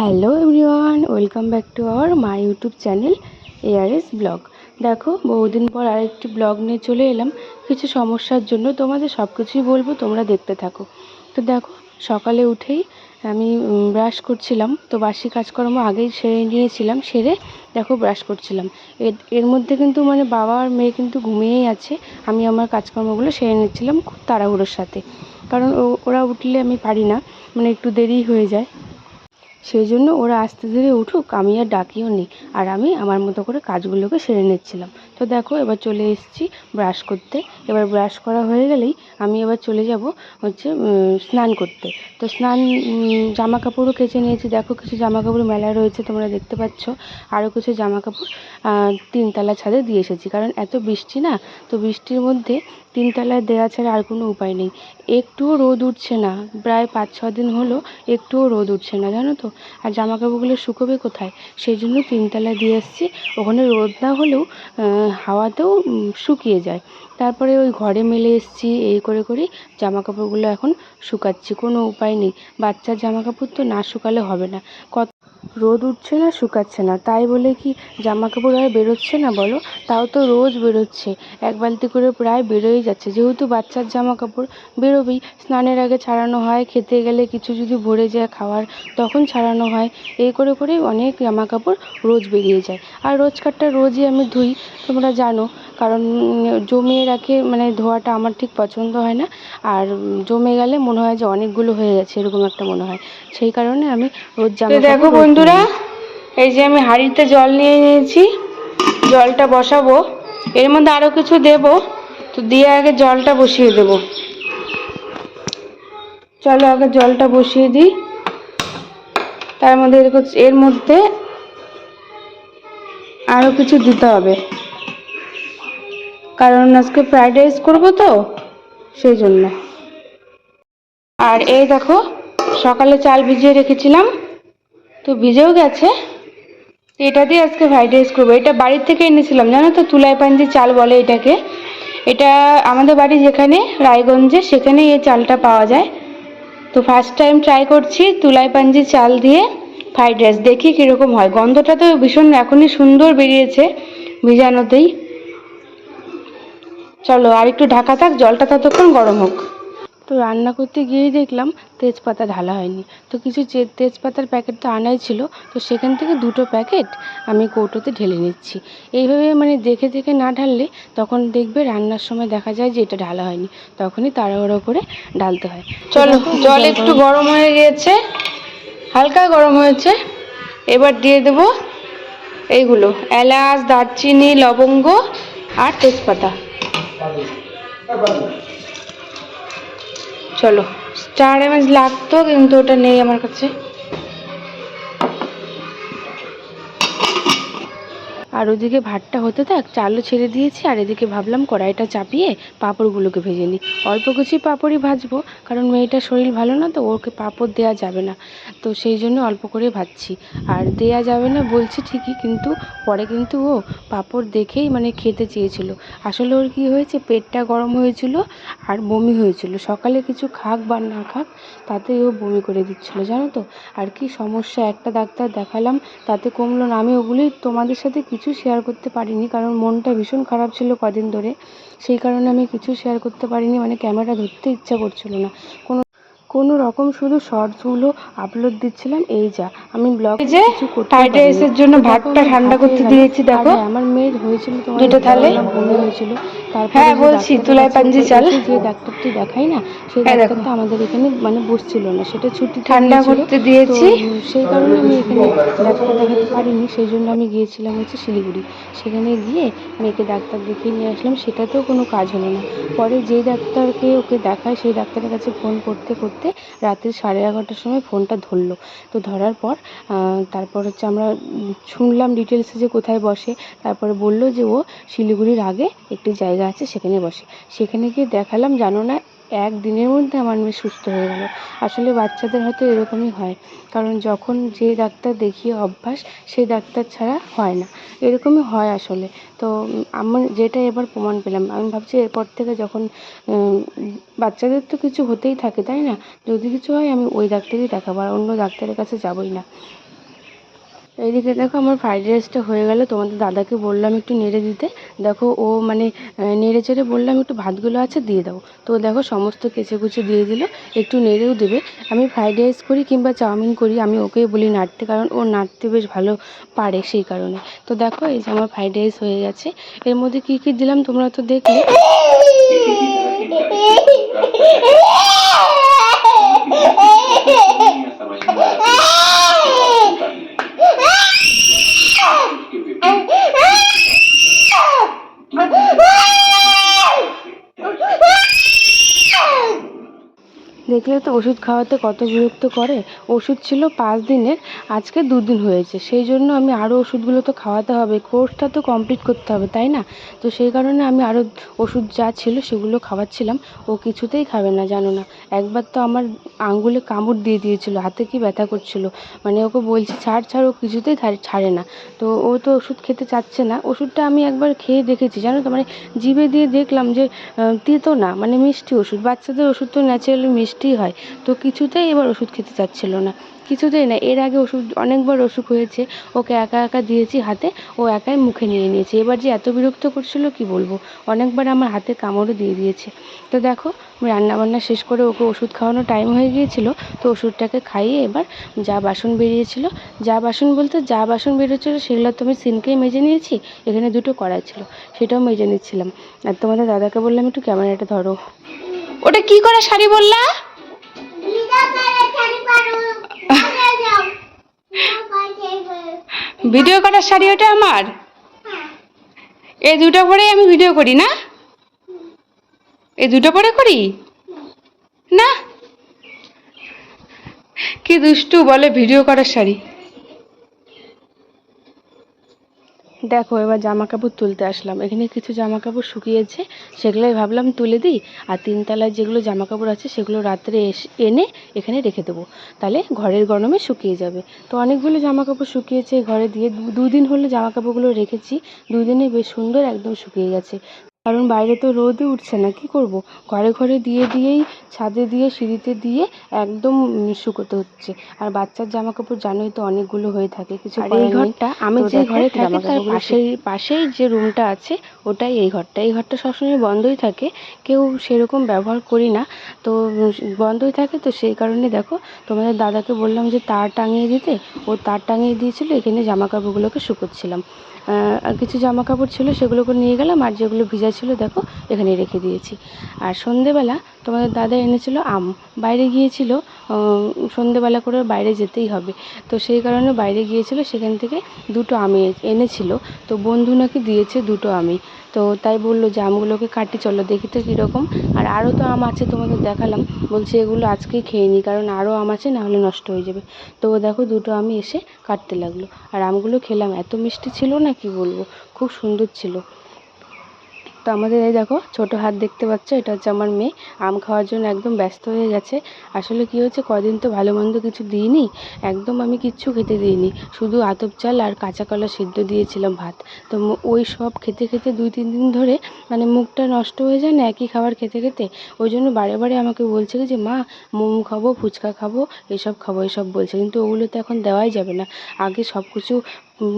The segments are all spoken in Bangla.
Hello everyone, welcome back to our my YouTube channel ARS blog. দেখো, বহুদিন পর আরেকটি ব্লগ নিয়ে চলে এলাম। কিছু সমস্যার জন্য তোমাদের সব কিছুই বলব, তোমরা দেখতে থাকো। তো দেখো, সকালে উঠেই আমি ব্রাশ করছিলাম। তো বাসি কাজকর্ম আগেই সেরে নিয়েছিলাম, সেরে দেখো ব্রাশ করছিলাম। এর এর মধ্যে কিন্তু মানে বাবা আর মেয়ে কিন্তু ঘুমিয়েই আছে। আমি আমার কাজকর্মগুলো সেরে নিচ্ছিলাম খুব তাড়াহুড়োর সাথে। কারণ ওরা উঠলে আমি পারি না মানে একটু দেরি হয়ে যায়। সেই জন্য ওরা আস্তে ধীরে উঠুক, আমি আর ডাকিও নি। আর আমি আমার মতো করে কাজগুলোকে সেরে নিচ্ছিলাম। তো দেখো, এবার চলে এসেছি ব্রাশ করতে। এবার ব্রাশ করা হয়ে গেলেই আমি এবার চলে যাব হচ্ছে স্নান করতে। তো স্নান জামা কাপড়ও কেচে নিয়েছি। দেখো, কিছু জামা কাপড় মেলা রয়েছে, তোমরা দেখতে পাচ্ছ। আরও কিছু জামা কাপড় তিনতলা ছাদে দিয়ে এসেছি। কারণ এত বৃষ্টি না, তো বৃষ্টির মধ্যে তিনতলায় দেওয়া ছাড়া আর কোনো উপায় নেই। একটুও রোদ উঠছে না। প্রায় পাঁচ, ছ দিন হলো একটুও রোদ উঠছে না, জানো তো? আর জামা কাপড়গুলো শুকোবে কোথায়? সেই জন্য তিনতলায় দিয়ে এসেছি। ওখানে রোদ না হলেও হাওয়াতেও শুকিয়ে যায়। তারপরে ওই ঘরে মেলে এসেছি, এই করে করেই জামা কাপড়গুলো এখন শুকাচ্ছি। কোনো উপায় নেই। বাচ্চার জামা কাপড় তো না শুকালে হবে না। কত রোদ উঠছে না শুকাচ্ছে না। তাই বলে কি জামা কাপড় আর বেরোচ্ছে না বলো? তাও তো রোজ বেরোচ্ছে। এক বালতি করে প্রায় বেরোই যাচ্ছে। যেহেতু বাচ্চার জামা কাপড় বেরোবেই, স্নানের আগে ছাড়ানো হয়, খেতে গেলে কিছু যদি ভরে যায় খাওয়ার, তখন ছাড়ানো হয়। এই করে করে অনেক জামা কাপড় রোজ বেরিয়ে যায়। আর রোজকারটা রোজই আমি ধুই। তোমরা জানো কারণ জমিয়ে রাখে মানে ধোয়াটা আমার ঠিক পছন্দ হয় না। আর জমে গেলে মনে হয় যে অনেকগুলো হয়ে গেছে এরকম একটা মনে হয়। সেই কারণে আমি রোজ জামা দেখো বন্ধুরা এই যে আমি হাঁড়িতে জল নিয়ে নিয়েছি জলটা বসাবো। এর মধ্যে আরও কিছু দেব তো দিয়ে আগে জলটা বসিয়ে দেব। চলো আগে জলটা বসিয়ে দিই। তার মধ্যে এর মধ্যে আরও কিছু দিতে হবে। কারণ আজকে ফ্রাইড রাইস করব তো, সেই জন্য। আর এই দেখো, সকালে চাল ভিজিয়ে রেখেছিলাম, তো ভিজেও গেছে। এটা দিয়ে আজকে ফ্রাইড রাইস করব। এটা বাড়ির থেকে এনেছিলাম, জানো তো, তুলাই পাঞ্জি চাল বলে এটাকে। এটা আমাদের বাড়ি যেখানে, রায়গঞ্জে সেখানে এই চালটা পাওয়া যায়। তো ফার্স্ট টাইম ট্রাই করছি তুলাই পাঞ্জি চাল দিয়ে ফ্রাইড রাইস দেখি কীরকম হয়। গন্ধটা তো ভীষণ, এখনই সুন্দর বেরিয়েছে ভিজানোতেই। চলো আর একটু ঢাকা থাক জলটা ততক্ষণ গরম হোক। তো রান্না করতে গিয়েই দেখলাম তেজপাতা ঢালা হয়নি। তো কিছু তেজপাতার প্যাকেট তো আনাই ছিল তো সেখান থেকে দুটো প্যাকেট আমি কৌটোতে ঢেলে নিচ্ছি। এইভাবে মানে দেখে দেখে না ঢাললে তখন দেখবে রান্নার সময় দেখা যায় যে এটা ঢালা হয়নি তখনই তাড়াহুড়ো করে ঢালতে হয়। চলো জল একটু গরম হয়ে গিয়েছে হালকা গরম হয়েছে। এবার দিয়ে দেব এইগুলো এলাচ দারচিনি লবঙ্গ আর তেজপাতা। চলো। স্টার এমএস লাগতো কিন্তু ওটা নেই আমার কাছে। আর ওদিকে ভাতটা হতে থাক, চালও ছেড়ে দিয়েছি, আর এদিকে ভাবলাম কড়াইটা চাপিয়ে পাঁপড়গুলোকে ভেজে নিই। অল্প কিছু পাঁপড়ই ভাজবো, কারণ মেয়েটার শরীর ভালো না, তো ওকে পাঁপড় দেওয়া যাবে না। তো সেই জন্য অল্প করে ভাজছি। আর দেয়া যাবে না বলছি ঠিকই, কিন্তু পরে কিন্তু ও পাঁপড় দেখেই মানে খেতে চেয়েছিল। আসলে ওর কী হয়েছে, পেটটা গরম হয়েছিল আর বমি হয়েছিল। সকালে কিছু খাক বা না খাক তাতেই ও বমি করে দিচ্ছিল, জানো তো? আর কি সমস্যা, একটা ডাক্তার দেখালাম, তাতে কমলো না। আমি ওগুলি তোমাদের সাথে কিছু শেয়ার করতে পারিনি, কারণ মনটা ভীষণ খারাপ ছিল কদিন ধরে। সেই কারণে আমি কিছু শেয়ার করতে পারিনি মানে ক্যামেরা ধরতে ইচ্ছা করছিল না। কোনো কোনো রকম শুধু শর্টসগুলো আপলোড দিচ্ছিলাম এই যা আমি ব্লগ এই যে ফ্রাইড রাইসের জন্য ভাতটা ঠান্ডা করতে দিয়েছি দেখো আমার মেয়ের হয়েছিল তোমার দুটো থালে। বমি হয়েছিল তারপরে হ্যাঁ, বলছি, তুলাই পাঞ্জি চাল। যে ডাক্তারটি দেখাই না সেই দেখো। ডাক্তারটা আমাদের এখানে মানে বসছিল না সেটা ছুটি ঠান্ডা করতে দিয়েছি। সেই কারণে আমি এখানে ডাক্তার দেখাতে পারিনি সেই জন্য আমি গিয়েছিলাম হচ্ছে শিলিগুড়ি সেখানে গিয়ে মেয়েকে ডাক্তার দেখিয়ে নিয়ে আসলাম সেটাতেও কোনো কাজ হলো না পরে যেই ডাক্তারকে ওকে দেখায় সেই ডাক্তারের কাছে ফোন করতে করতে রাত্রি সাড়ে এগারোটার সময় ফোনটা ধরলো। তো ধরার পর তারপর হচ্ছে আমরা শুনলাম ডিটেলসে যে কোথায় বসে। তারপরে বলল যে ও শিলিগুড়ির আগে একটি জায়গা আছে, সেখানে বসে। সেখানে গিয়ে দেখালাম, জানো না এক দিনের মধ্যে আমার মেয়ে সুস্থ হয়ে গেল। আসলে বাচ্চাদের হয়তো এরকমই হয়। কারণ যখন যে ডাক্তার দেখিয়ে অভ্যাস, সেই ডাক্তার ছাড়া হয় না। এরকমই হয় আসলে। তো আমার যেটা এবার প্রমাণ পেলাম, আমি ভাবছি এরপর থেকে যখন বাচ্চাদের তো কিছু হতেই থাকে, তাই না? যদি কিছু হয়, আমি ওই ডাক্তারই দেখাবো, আর অন্য ডাক্তারের কাছে যাবোই না। এইদিকে দেখো আমার ফ্রাইড রাইসটা হয়ে গেল। তোমাদের দাদাকে বললাম একটু নেড়ে দিতে। দেখো ও মানে নেড়ে চেড়ে বললাম একটু ভাতগুলো আছে দিয়ে দাও। তো দেখো সমস্ত কেচে কুচে দিয়ে দিল। একটু নেড়েও দেবে। আমি ফ্রাইড রাইস করি কিংবা চাউমিন করি, আমি ওকেই বলি নাড়তে, কারণ ও নাড়তে বেশ ভালো পারে সেই কারণে। তো দেখো এই যে আমার ফ্রাইড রাইস হয়ে গেছে। এর মধ্যে কী কী দিলাম তোমরা তো দেখলে। দেখলে তো ওষুধ খাওয়াতে কত বিরক্ত করে। ওষুধ ছিল পাঁচ দিনের, আজকে দুদিন হয়েছে। সেই জন্য আমি আরও ওষুধগুলো তো খাওয়াতে হবে। কোর্সটা তো কমপ্লিট করতে হবে, তাই না? তো সেই কারণে আমি আরও ওষুধ যা ছিল সেগুলো খাওয়াচ্ছিলাম। ও কিছুতেই খাবে না, জানো না। একবার তো আমার আঙ্গুলে কামড় দিয়ে দিয়েছিল, হাতে কি ব্যথা করছিল। মানে ওকে বলছি, ছাড় ছাড়, ও কিছুতেই ছাড়- না। তো ও তো ওষুধ খেতে চাচ্ছে না। ওষুধটা আমি একবার খেয়ে দেখেছি, জানো তো? মানে জিভে দিয়ে দেখলাম যে তেতো না মানে মিষ্টি ওষুধ। বাচ্চাদের ওষুধ তো ন্যাচারালি মিষ্টিই হয়। তো কিছুতেই এবার ওষুধ খেতে চাচ্ছিল না। কিছুতেই না, এর আগে ওষুধ, অনেকবার অসুখ হয়েছে। ওকে একা একা দিয়েছি হাতে, ও একাই মুখে নিয়ে নিয়েছে। এবার যে এত বিরক্ত করছিল কি বলব? অনেকবার আমার হাতে কামড়ও দিয়ে দিয়েছে। তো দেখো, রান্নাবান্না শেষ করে ওকে ওষুধ খাওয়ানোর টাইম হয়ে গিয়েছিল। তো ওষুধটাকে খাইয়ে এবার যা বাসন বেরিয়েছিল, যা বাসন বলতে যা বাসন বেরিয়েছিল সেগুলো তো আমি সিনকেই মেজে নিয়েছি, এখানে দুটো কড়াই ছিল, সেটাও মেজে নিচ্ছিলাম। আর তোমাদের দাদাকে বললাম, একটু ক্যামেরাটা ধরো। ওটা কি করে শাড়ি বললা? ভিডিও করার শাড়ি ওটা আমার? এই দুটো পরে আমি ভিডিও করি না? এই দুটো পরে করি? না? কি দুষ্টু বলে ভিডিও করার শাড়ি। দেখো, এবার জামা কাপড় তুলতে আসলাম। এখানে কিছু জামা কাপড় শুকিয়েছে, সেগুলোই ভাবলাম তুলে দিই। আর তিনতলায় যেগুলো জামা কাপড় আছে, সেগুলো রাত্রে এসে, এনে এখানে রেখে দেবো। তাহলে ঘরের গরমে শুকিয়ে যাবে। তো অনেকগুলো জামা কাপড় শুকিয়েছে ঘরে দিয়ে। দুদিন হলো জামা কাপড়গুলো রেখেছি দুদিনে বেশ সুন্দর একদম শুকিয়ে গেছে। কারণ বাইরে তো রোদই উঠছে না কি করব? ঘরে ঘরে দিয়ে দিয়েই ছাদে দিয়ে সিঁড়িতে দিয়ে একদম শুকোতে হচ্ছে। আর বাচ্চার জামা কাপড় জানোই তো অনেকগুলো হয়ে থাকে কিছু আর এই ঘরটা আমি যে ঘরে থাকি তার পাশেই পাশেই যে রুমটা আছে ওটাই এই ঘরটা। এই ঘরটা সবসময় বন্ধই থাকে কেউ সেরকম ব্যবহার করি না। তো বন্ধই থাকে তো সেই কারণে দেখো তোমাদের দাদাকে বললাম যে তার টাঙিয়ে দিতে ও তার টাঙিয়ে দিয়েছিল এখানে জামা কাপড়গুলোকে শুকোচ্ছিলাম। কিছু জামা কাপড় ছিল সেগুলোকে নিয়ে গেলাম, আর যেগুলো ভিজা ছিল দেখো এখানে রেখে দিয়েছি। আর সন্ধেবেলা তোমাদের দাদা এনেছিল আম। বাইরে গিয়েছিল সন্ধেবেলা করে বাইরে যেতেই হবে। তো সেই কারণে বাইরে গিয়েছিল, সেখান থেকে দুটো আমি এনেছিল। তো বন্ধু নাকি দিয়েছে দুটো আমি। তো তাই বলল যে আমগুলোকে কাটি চলো, দেখি তো কীরকম। আর আরও তো আম আছে তোমাদের দেখালাম। বলছে এগুলো আজকেই খেয়ে নিই কারণ আরও আম আছে নাহলে নষ্ট হয়ে যাবে। তো দেখো দুটো আমি এসে কাটতে লাগল। আর আমগুলো খেলাম, এত মিষ্টি ছিল না কি বলব, খুব সুন্দর ছিল। তো আমাদের এই দেখো, ছোট হাত দেখতে পাচ্ছ, এটা হচ্ছে আমার মেয়ে। আম খাওয়ার জন্য একদম ব্যস্ত হয়ে গেছে। আসলে কি হয়েছে, কদিন তো ভালো মন্দ কিছু দিইনি, একদম আমি কিচ্ছু খেতে দিইনি। শুধু আতপ চাল আর কাঁচা কলা সিদ্ধ দিয়েছিলাম ভাত। তো ওই সব খেতে খেতে দুই তিন দিন ধরে মানে মুখটা নষ্ট হয়ে যায় না, একই খাবার খেতে খেতে। ওই জন্য বারে বারে আমাকে বলছে যে, মা, মোমো খাব, ফুচকা খাব, এসব খাব, এসব বলছে। কিন্তু ওগুলো তো এখন দেওয়াই যাবে না। আগে সব কিছু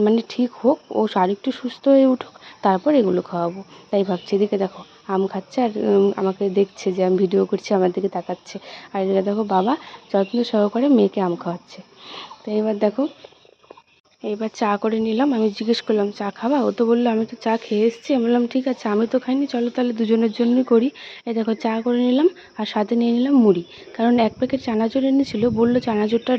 মানে ঠিক হোক, ও আরেকটু সুস্থ হয়ে উঠুক, তারপর এগুলো খাওয়াবো। তাই ভাবছি এদিকে দেখো, আম খাচ্ছে আর আমাকে দেখছে যে আমি ভিডিও করছি, আমার দিকে তাকাচ্ছে। আর এদিকে দেখো বাবা যত্ন সহকারে মেয়েকে আম খাওয়াচ্ছে। তো এবার দেখো এবার চা করে নিলাম, আমি জিজ্ঞেস করলাম, চা খাবা? ও তো বলল, আমি তো চা খেয়ে এসেছি। আমি বললাম, ঠিক আছে, আমি তো খাইনি, চলো তাহলে দুজনের জন্যই করি। এই দেখো, চা করে নিলাম আর সাথে নিয়ে নিলাম মুড়ি। কারণ এক প্যাকেট চানাচুর এনেছিল, বলল চানাচুরটা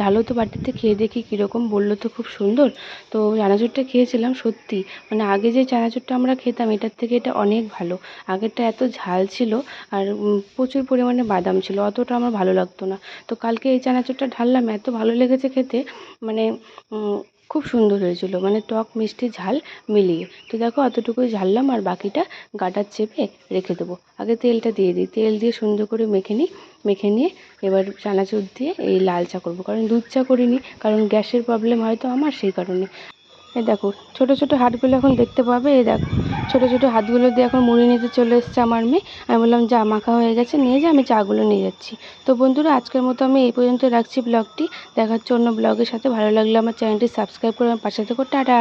ঢালো তো বাটিতে খেয়ে দেখি কীরকম, বলল তো খুব সুন্দর। তো চানাচুরটা খেয়েছিলাম সত্যি। মানে আগে যে চানাচুরটা আমরা খেতাম, এটার থেকে এটা অনেক ভালো। আগেরটা এত ঝাল ছিল আর প্রচুর পরিমাণে বাদাম ছিল, অতটা আমার ভালো লাগতো না। তো কালকে এই চানাচুরটা ঢাললাম, এত ভালো লেগেছে খেতে মানে খুব সুন্দর হয়েছিল। মানে টক, মিষ্টি, ঝাল মিলিয়ে। তো দেখো অতটুকুই ঝাললাম আর বাকিটা গাটার চেপে রেখে দেবো। আগে তেলটা দিয়ে দিই। তেল দিয়ে সুন্দর করে মেখে নিই। মেখে নিয়ে এবার চানাচুর দিয়ে এই লাল চা করব। কারণ দুধ চা করিনি, কারণ গ্যাসের প্রবলেম হয়তো আমার সেই কারণে। এই দেখো, ছোট ছোট হাতগুলো এখন দেখতে পাবে, এই দেখো। ছোট ছোট হাতগুলো দিয়ে এখন মুড়ি নিতে চলে এসছে আমার মেয়ে। আমি বললাম, যা, মাখা হয়ে গেছে, নিয়ে যা, আমি চাগুলো নিয়ে যাচ্ছি। তো বন্ধুরা, আজকের মতো আমি এই পর্যন্ত রাখছি ব্লগটি। দেখার জন্য ব্লগের সাথে। ভালো লাগলে আমার চ্যানেলটি সাবস্ক্রাইব করে আমার পাশে থেকো। টাটা!